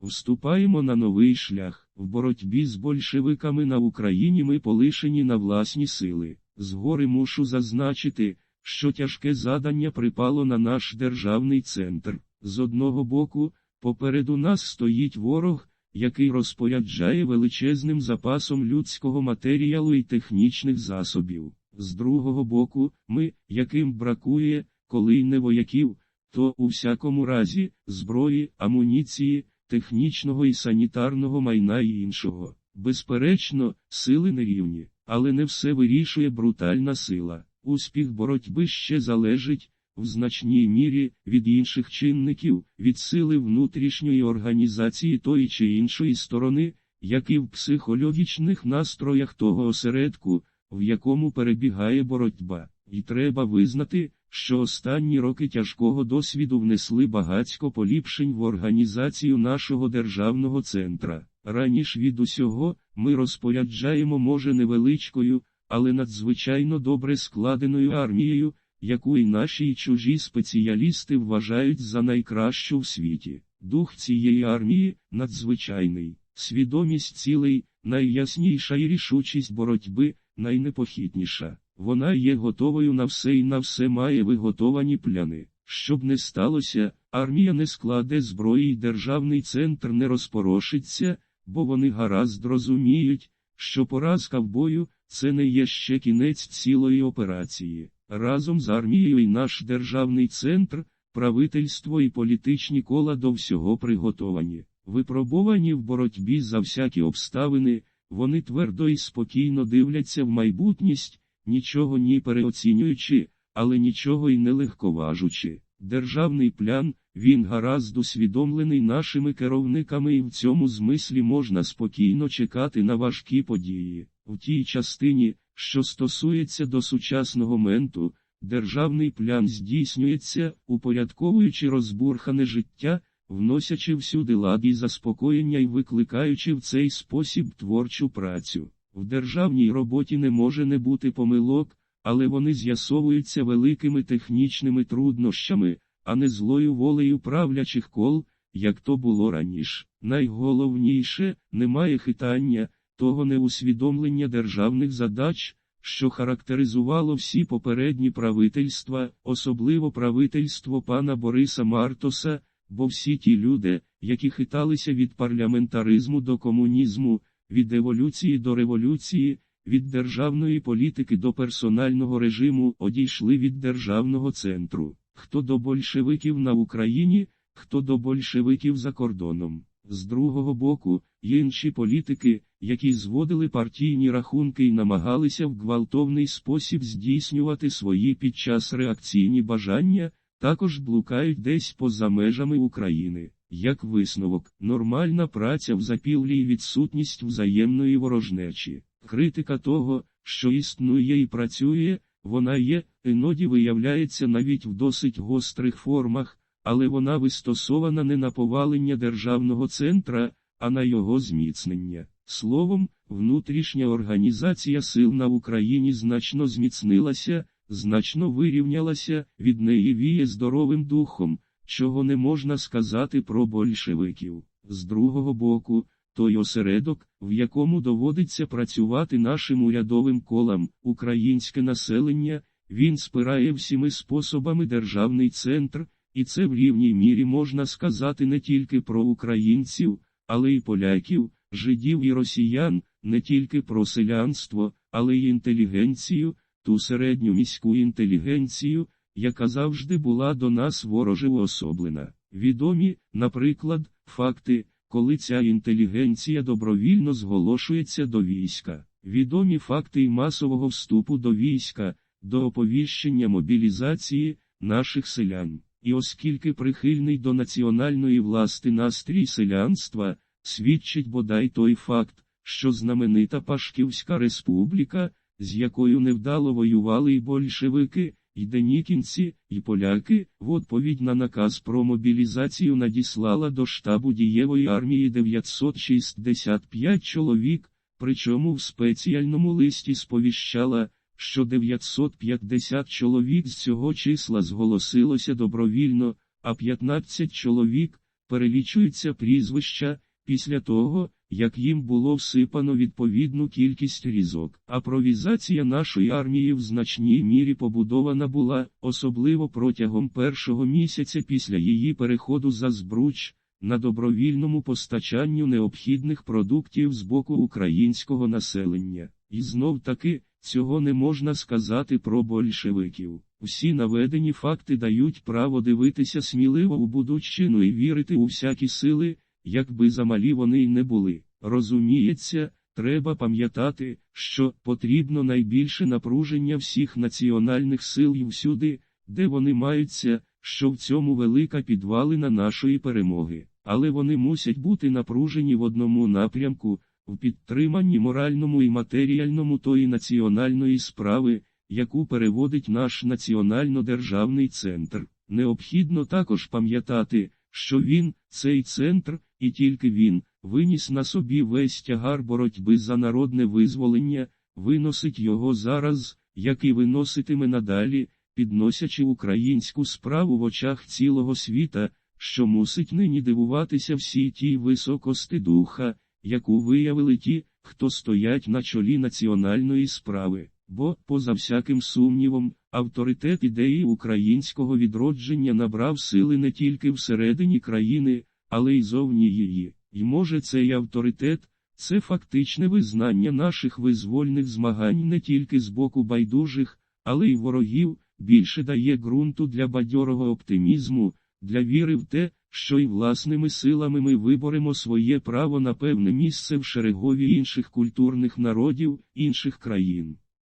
Вступаємо на новий шлях. В боротьбі з большевиками на Україні ми полишені на власні сили. Згори мушу зазначити, що тяжке задання припало на наш державний центр. З одного боку, попереду нас стоїть ворог, який розпоряджає величезним запасом людського матеріалу і технічних засобів. З другого боку, ми, яким бракує, коли й не вояків, то у всякому разі, зброї, амуніції, технічного і санітарного майна і іншого. Безперечно, сили нерівні, але не все вирішує брутальна сила. Успіх боротьби ще залежить, в значній мірі, від інших чинників, від сили внутрішньої організації тої чи іншої сторони, як і в психологічних настроях того осередку, в якому перебігає боротьба. І треба визнати, що останні роки тяжкого досвіду внесли багатько поліпшень в організацію нашого державного центра. Раніше від усього, ми розпоряджаємо може невеличкою, але надзвичайно добре складеною армією, яку і наші і чужі спеціалісти вважають за найкращу в світі. Дух цієї армії надзвичайний, свідомість цілей, найясніша і рішучість боротьби, найнепохитніша. Вона є готовою на все і на все має виготовані пляни. Щоб не сталося, армія не складе зброї і державний центр не розпорошиться, бо вони гаразд розуміють, що поразка в бою це не є ще кінець цілої операції. Разом з армією і наш державний центр, правительство і політичні кола до всього приготовані. Випробовані в боротьбі за всякі обставини, вони твердо і спокійно дивляться в майбутність, нічого ні переоцінюючи, але нічого й не легковажучи. Державний плян, він гаразд усвідомлений нашими керівниками і в цьому змислі можна спокійно чекати на важкі події. В тій частині, що стосується до сучасного менту, державний плян здійснюється, упорядковуючи розбурхане життя, вносячи всюди лад і заспокоєння і викликаючи в цей спосіб творчу працю. В державній роботі не може не бути помилок, але вони з'ясовуються великими технічними труднощами, а не злою волею правлячих кол, як то було раніше. Найголовніше, немає хитання, того неусвідомлення державних задач, що характеризувало всі попередні правительства, особливо правительство пана Бориса Мартоса, бо всі ті люди, які хиталися від парламентаризму до комунізму, від еволюції до революції, від державної політики до персонального режиму одійшли від державного центру, хто до большевиків на Україні, хто до большевиків за кордоном. З другого боку, інші політики, які зводили партійні рахунки і намагалися в гвалтовний спосіб здійснювати свої під час реакційні бажання, також блукають десь поза межами України. Як висновок, нормальна праця в запіллі і відсутність взаємної ворожнечі, критика того, що існує і працює, вона є, іноді виявляється навіть в досить гострих формах, але вона вистосована не на повалення державного центра, а на його зміцнення. Словом, внутрішня організація сил на Україні значно зміцнилася, значно вирівнялася, від неї віє здоровим духом, чого не можна сказати про большевиків. З другого боку, той осередок, в якому доводиться працювати нашим урядовим колам, українське населення, він спирає всіми способами державний центр, і це в рівній мірі можна сказати не тільки про українців, але й поляків, жидів і росіян, не тільки про селянство, але й інтелігенцію, ту середню міську інтелігенцію, яка завжди була до нас вороже уособлена. Відомі, наприклад, факти, коли ця інтелігенція добровільно зголошується до війська, відомі факти масового вступу до війська, до оповіщення мобілізації наших селян. І оскільки прихильний до національної власти настрій селянства, свідчить бодай той факт, що знаменита Пашківська республіка, з якою невдало воювали і большевики, і денікінці, і поляки, в відповідь на наказ про мобілізацію надіслала до штабу дієвої армії 965 чоловік, причому в спеціальному листі сповіщала, що 950 чоловік з цього числа зголосилося добровільно, а 15 чоловік, перелічуються прізвища, після того, як їм було всипано відповідну кількість різок. Апровізація нашої армії в значній мірі побудована була, особливо протягом першого місяця після її переходу за збруч, на добровільному постачанню необхідних продуктів з боку українського населення. І знов таки, цього не можна сказати про большевиків. Всі наведені факти дають право дивитися сміливо у будучину і вірити у всякі сили, якби замалі вони й не були. Розуміється, треба пам'ятати, що потрібно найбільше напруження всіх національних сил і всюди, де вони маються, що в цьому велика підвалина нашої перемоги. Але вони мусять бути напружені в одному напрямку, в підтриманні моральному і матеріальному тої національної справи, яку переводить наш національно-державний центр. Необхідно також пам'ятати, що він, цей центр, і тільки він, виніс на собі весь тягар боротьби за народне визволення, виносить його зараз, як і виноситиме надалі, підносячи українську справу в очах цілого світа, що мусить нині дивуватися всій тій високости духа, яку виявили ті, хто стоять на чолі національної справи. Бо, поза всяким сумнівом, авторитет ідеї українського відродження набрав сили не тільки всередині країни, але й зовні її. І може цей авторитет, це фактичне визнання наших визвольних змагань не тільки з боку байдужих, але й ворогів, більше дає ґрунту для бадьорого оптимізму, для віри в те, що й власними силами ми виборемо своє право на певне місце в шерегові інших культурних народів, інших країн.